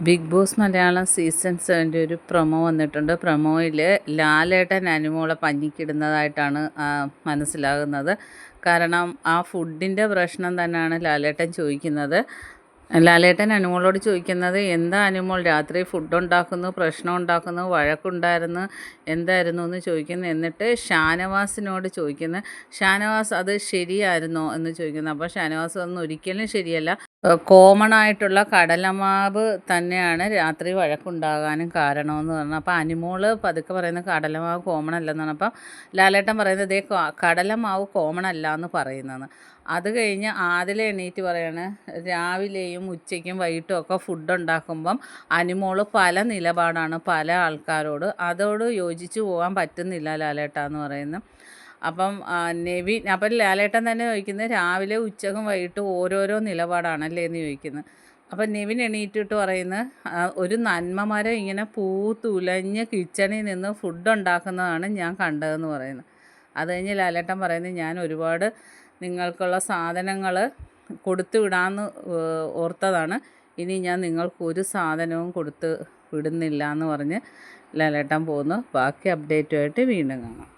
Big Boss Malayalam season സെവന്റെ ഒരു promo വന്നിട്ടുണ്ട്. പ്രൊമോയിൽ ലാലേട്ടൻ അനുമോളെ പഞ്ഞിക്കിടുന്നതായിട്ടാണ് മനസ്സിലാകുന്നത്. കാരണം ആ ഫുഡിന്റെ പ്രശ്നം തന്നെയാണ് ലാലേട്ടൻ ചോദിക്കുന്നത്. ലാലേട്ടൻ അനുമോളോട് ചോദിക്കുന്നത് എന്താ അനുമോൾ രാത്രി ഫുഡ് ഉണ്ടാക്കുന്നു പ്രശ്നം ഉണ്ടാക്കുന്നു വഴക്കുണ്ടായിരുന്നു എന്തായിരുന്നു? എന്ന് ചോദിക്കുന്നു. എന്നിട്ട് ഷാനവാസിനോട് ചോദിക്കുന്നത് ഷാനവാസ് അത് ശരിയായിരുന്നോ? എന്ന് ചോദിക്കുന്നു. അപ്പോൾ ഷാനവാസ് ഒന്നും ഒരിക്കലും ശരിയല്ല. കോമൺ ആയിട്ടുള്ള കടലമാവ് തന്നെയാണ് രാത്രി വഴക്കുണ്ടാകാനും കാരണമെന്ന് പറഞ്ഞാൽ അപ്പോൾ അനിമോൾ പതുക്കെ പറയുന്നത് കടലമാവ് കോമൺ അല്ലെന്നാണ്. അപ്പം ലാലേട്ടൻ പറയുന്നത് ഇതേ കടലമാവ് കോമൺ അല്ല എന്ന് പറയുന്നതെന്ന് അത് കഴിഞ്ഞ് ആദ്യം എണീറ്റ് പറയാണ് രാവിലെയും ഉച്ചയ്ക്കും വൈകിട്ടും ഒക്കെ ഫുഡ് ഉണ്ടാക്കുമ്പം അനിമോൾ പല നിലപാടാണ് പല ആൾക്കാരോട്. അതോട് യോജിച്ച് പോകാൻ പറ്റുന്നില്ല ലാലേട്ട എന്ന് പറയുന്നു അപ്പം നെവി അപ്പം ലാലേട്ടൻ തന്നെ ചോദിക്കുന്നത് രാവിലെ ഉച്ചക്കും വൈകിട്ടും ഓരോരോ നിലപാടാണല്ലേ എന്ന് ചോദിക്കുന്നത് അപ്പം നെവിൻ എണീറ്റിട്ട് പറയുന്നത് ഒരു നന്മമരം ഇങ്ങനെ പൂത്തുലഞ്ഞ് കിച്ചണിൽ നിന്ന് ഫുഡ് ഉണ്ടാക്കുന്നതാണ് ഞാൻ കണ്ടതെന്ന് പറയുന്നത് അത് കഴിഞ്ഞ് ലാലേട്ടൻ പറയുന്നത് ഞാൻ ഒരുപാട് നിങ്ങൾക്കുള്ള സാധനങ്ങൾ കൊടുത്തു വിടാമെന്ന് ഓർത്തതാണ്. ഇനി ഞാൻ നിങ്ങൾക്ക് ഒരു സാധനവും കൊടുത്ത് വിടുന്നില്ല എന്ന് പറഞ്ഞ് ലാലേട്ടൻ പോകുന്നു ബാക്കി അപ്ഡേറ്റുമായിട്ട് വീണ്ടും കാണാം.